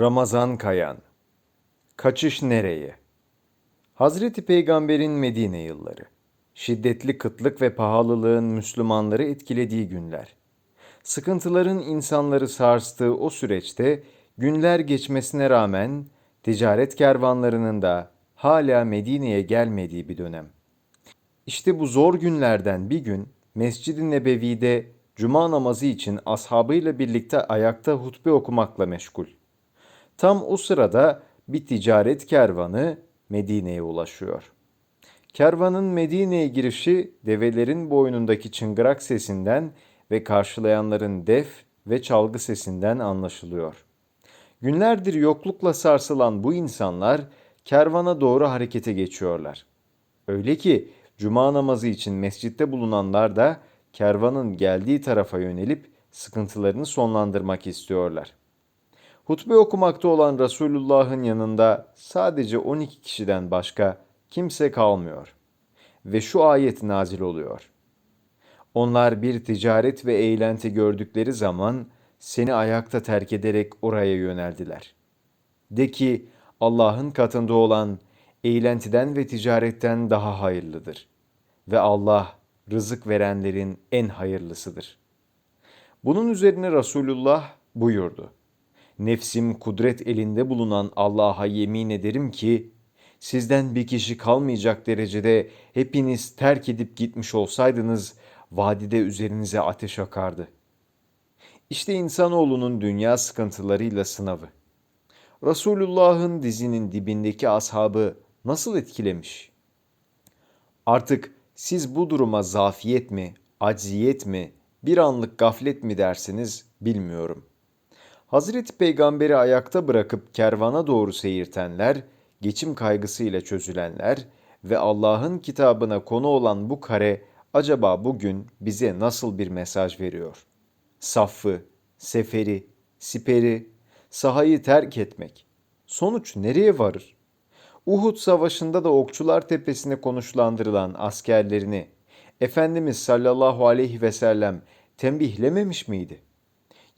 Ramazan Kayan Kaçış nereye? Hazreti Peygamber'in Medine yılları. Şiddetli kıtlık ve pahalılığın Müslümanları etkilediği günler. Sıkıntıların insanları sarstığı o süreçte günler geçmesine rağmen ticaret kervanlarının da hala Medine'ye gelmediği bir dönem. İşte bu zor günlerden bir gün Mescid-i Nebevi'de cuma namazı için ashabıyla birlikte ayakta hutbe okumakla meşgul. Tam o sırada bir ticaret kervanı Medine'ye ulaşıyor. Kervanın Medine'ye girişi develerin boynundaki çıngırak sesinden ve karşılayanların def ve çalgı sesinden anlaşılıyor. Günlerdir yoklukla sarsılan bu insanlar kervana doğru harekete geçiyorlar. Öyle ki cuma namazı için mescitte bulunanlar da kervanın geldiği tarafa yönelip sıkıntılarını sonlandırmak istiyorlar. Hutbe okumakta olan Resulullah'ın yanında sadece 12 kişiden başka kimse kalmıyor. Ve şu ayet nazil oluyor. Onlar bir ticaret ve eğlenti gördükleri zaman seni ayakta terk ederek oraya yöneldiler. De ki Allah'ın katında olan eğlentiden ve ticaretten daha hayırlıdır. Ve Allah rızık verenlerin en hayırlısıdır. Bunun üzerine Resulullah buyurdu. Nefsim kudret elinde bulunan Allah'a yemin ederim ki, sizden bir kişi kalmayacak derecede hepiniz terk edip gitmiş olsaydınız, vadide üzerinize ateş akardı. İşte insanoğlunun dünya sıkıntılarıyla sınavı. Resulullah'ın dizinin dibindeki ashabı nasıl etkilemiş? Artık siz bu duruma zafiyet mi, acziyet mi, bir anlık gaflet mi dersiniz bilmiyorum. Hazreti Peygamber'i ayakta bırakıp kervana doğru seyirtenler, geçim kaygısıyla çözülenler ve Allah'ın kitabına konu olan bu kare acaba bugün bize nasıl bir mesaj veriyor? Saffı, seferi, siperi, sahayı terk etmek. Sonuç nereye varır? Uhud Savaşı'nda da Okçular Tepesi'ne konuşlandırılan askerlerini Efendimiz sallallahu aleyhi ve sellem tembihlememiş miydi?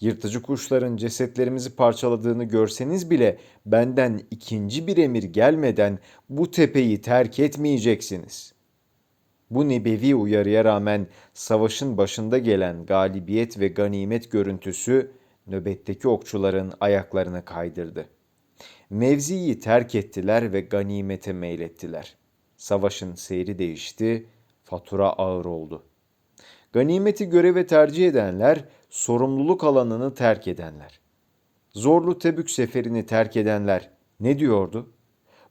Yırtıcı kuşların cesetlerimizi parçaladığını görseniz bile benden ikinci bir emir gelmeden bu tepeyi terk etmeyeceksiniz. Bu nebevi uyarıya rağmen savaşın başında gelen galibiyet ve ganimet görüntüsü nöbetteki okçuların ayaklarını kaydırdı. Mevziyi terk ettiler ve ganimete meylettiler. Savaşın seyri değişti, fatura ağır oldu. Ganimeti göreve tercih edenler, sorumluluk alanını terk edenler. Zorlu Tebük seferini terk edenler ne diyordu?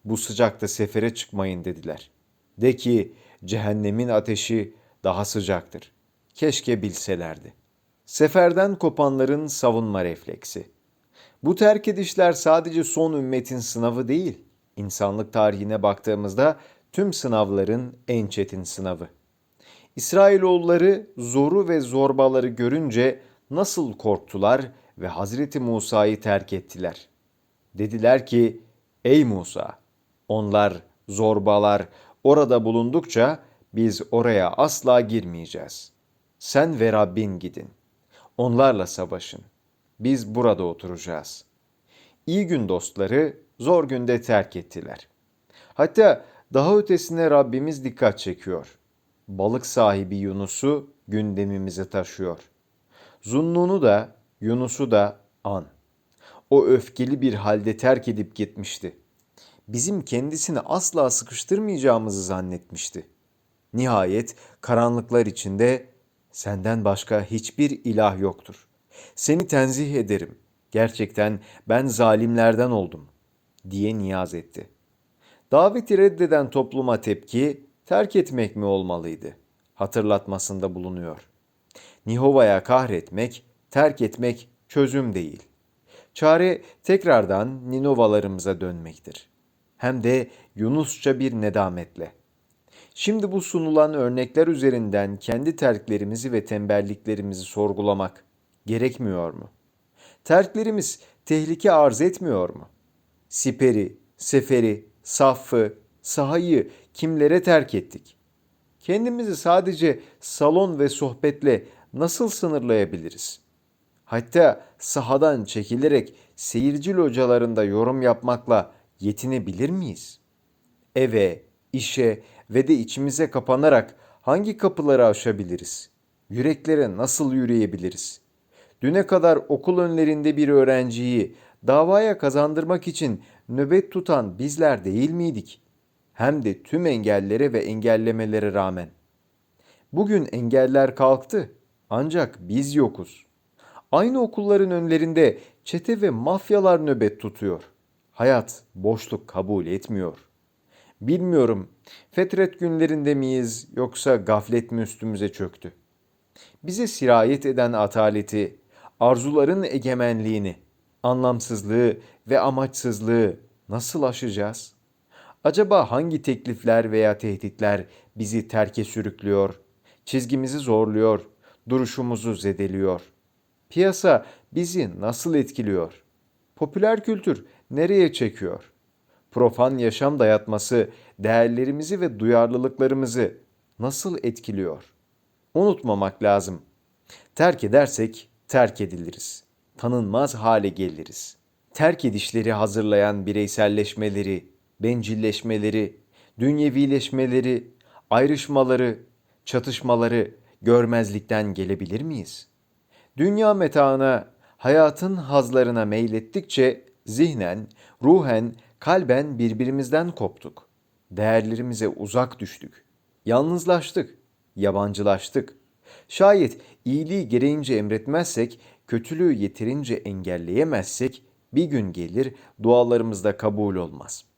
Bu sıcakta sefere çıkmayın dediler. De ki cehennemin ateşi daha sıcaktır. Keşke bilselerdi. Seferden kopanların savunma refleksi. Bu terk edişler sadece son ümmetin sınavı değil, insanlık tarihine baktığımızda tüm sınavların en çetin sınavı. İsrailoğulları zoru ve zorbaları görünce nasıl korktular ve Hazreti Musa'yı terk ettiler. Dediler ki, ey Musa, onlar zorbalar orada bulundukça biz oraya asla girmeyeceğiz. Sen ve Rabbin gidin. Onlarla savaşın. Biz burada oturacağız. İyi gün dostları zor günde terk ettiler. Hatta daha ötesine Rabbimiz dikkat çekiyor. Balık sahibi Yunus'u gündemimize taşıyor. Zunnun'u da Yunus'u da an. O öfkeli bir halde terk edip gitmişti. Bizim kendisini asla sıkıştırmayacağımızı zannetmişti. Nihayet karanlıklar içinde senden başka hiçbir ilah yoktur. Seni tenzih ederim. Gerçekten ben zalimlerden oldum diye niyaz etti. Daveti reddeden topluma tepki terk etmek mi olmalıydı? Hatırlatmasında bulunuyor. Nihova'ya kahretmek, terk etmek çözüm değil. Çare tekrardan Ninovalarımıza dönmektir. Hem de Yunusça bir nedametle. Şimdi bu sunulan örnekler üzerinden kendi terklerimizi ve tembelliklerimizi sorgulamak gerekmiyor mu? Terklerimiz tehlike arz etmiyor mu? Siperi, seferi, saffı, sahayı kimlere terk ettik? Kendimizi sadece salon ve sohbetle nasıl sınırlayabiliriz? hatta sahadan çekilerek seyirci localarında yorum yapmakla yetinebilir miyiz? Eve, işe ve de içimize kapanarak hangi kapıları aşabiliriz? Yüreklere nasıl yürüyebiliriz? Düne kadar okul önlerinde bir öğrenciyi davaya kazandırmak için nöbet tutan bizler değil miydik? Hem de tüm engellere ve engellemelere rağmen. Bugün engeller kalktı ancak biz yokuz. Aynı okulların önlerinde çete ve mafyalar nöbet tutuyor. Hayat boşluk kabul etmiyor. Bilmiyorum fetret günlerinde miyiz yoksa gaflet mi üstümüze çöktü? Bize sirayet eden ataleti, arzuların egemenliğini, anlamsızlığı ve amaçsızlığı nasıl aşacağız? Acaba hangi teklifler veya tehditler bizi terke sürüklüyor, çizgimizi zorluyor, duruşumuzu zedeliyor? Piyasa bizi nasıl etkiliyor? Popüler kültür nereye çekiyor? Profan yaşam dayatması değerlerimizi ve duyarlılıklarımızı nasıl etkiliyor? Unutmamak lazım. Terk edersek terk ediliriz. Tanınmaz hale geliriz. Terk edişleri hazırlayan bireyselleşmeleri, bencilleşmeleri, dünyevileşmeleri, ayrışmaları, çatışmaları görmezlikten gelebilir miyiz? Dünya metaına, hayatın hazlarına meylettikçe zihnen, ruhen, kalben birbirimizden koptuk. Değerlerimize uzak düştük. Yalnızlaştık, yabancılaştık. Şayet iyiliği gereğince emretmezsek, kötülüğü yeterince engelleyemezsek bir gün gelir dualarımızda kabul olmaz.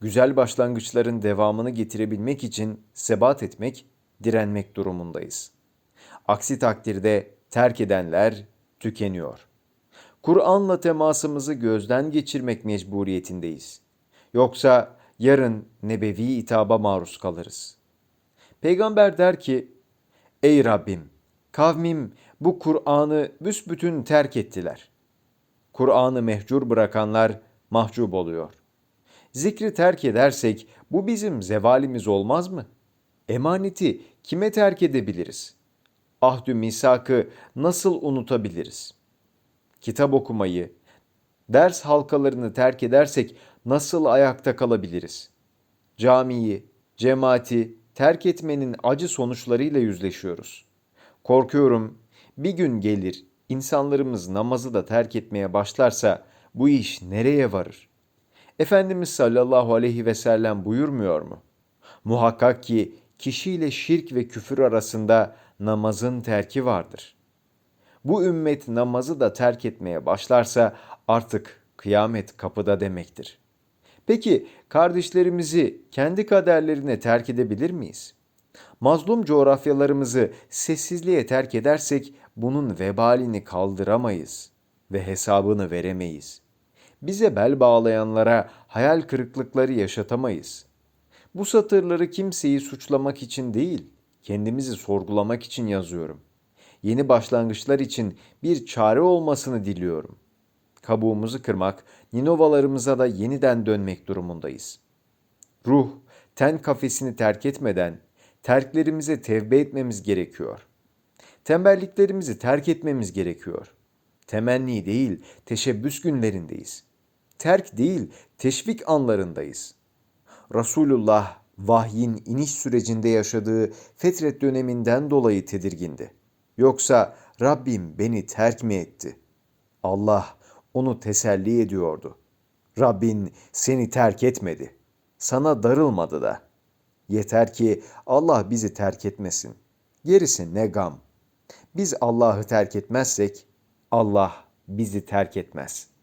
Güzel başlangıçların devamını getirebilmek için sebat etmek, direnmek durumundayız. Aksi takdirde terk edenler tükeniyor. Kur'an'la temasımızı gözden geçirmek mecburiyetindeyiz. Yoksa yarın nebevi itaba maruz kalırız. Peygamber der ki, Ey Rabbim, kavmim bu Kur'an'ı büsbütün terk ettiler. Kur'an'ı mehcur bırakanlar mahcup oluyor. Zikri terk edersek bu bizim zevalimiz olmaz mı? Emaneti kime terk edebiliriz? Ahdü misakı nasıl unutabiliriz? Kitap okumayı, ders halkalarını terk edersek nasıl ayakta kalabiliriz? Camiyi, cemaati terk etmenin acı sonuçlarıyla yüzleşiyoruz. Korkuyorum bir gün gelir insanlarımız namazı da terk etmeye başlarsa bu iş nereye varır? Efendimiz sallallahu aleyhi ve sellem buyurmuyor mu? Muhakkak ki kişiyle şirk ve küfür arasında namazın terki vardır. Bu ümmet namazı da terk etmeye başlarsa artık kıyamet kapıda demektir. Peki kardeşlerimizi kendi kaderlerine terk edebilir miyiz? Mazlum coğrafyalarımızı sessizliğe terk edersek bunun vebalini kaldıramayız ve hesabını veremeyiz. Bize bel bağlayanlara hayal kırıklıkları yaşatamayız. Bu satırları kimseyi suçlamak için değil, kendimizi sorgulamak için yazıyorum. Yeni başlangıçlar için bir çare olmasını diliyorum. Kabuğumuzu kırmak, Ninovalarımıza da yeniden dönmek durumundayız. Ruh, ten kafesini terk etmeden terklerimize tevbe etmemiz gerekiyor. Tembelliklerimizi terk etmemiz gerekiyor. Temenni değil, teşebbüs günlerindeyiz. Terk değil, teşvik anlarındayız. Resulullah vahyin iniş sürecinde yaşadığı fetret döneminden dolayı tedirgindi. Yoksa Rabbim beni terk mi etti? Allah onu teselli ediyordu. Rabbin seni terk etmedi. Sana darılmadı da. Yeter ki Allah bizi terk etmesin. Gerisi ne gam. Biz Allah'ı terk etmezsek Allah bizi terk etmez.''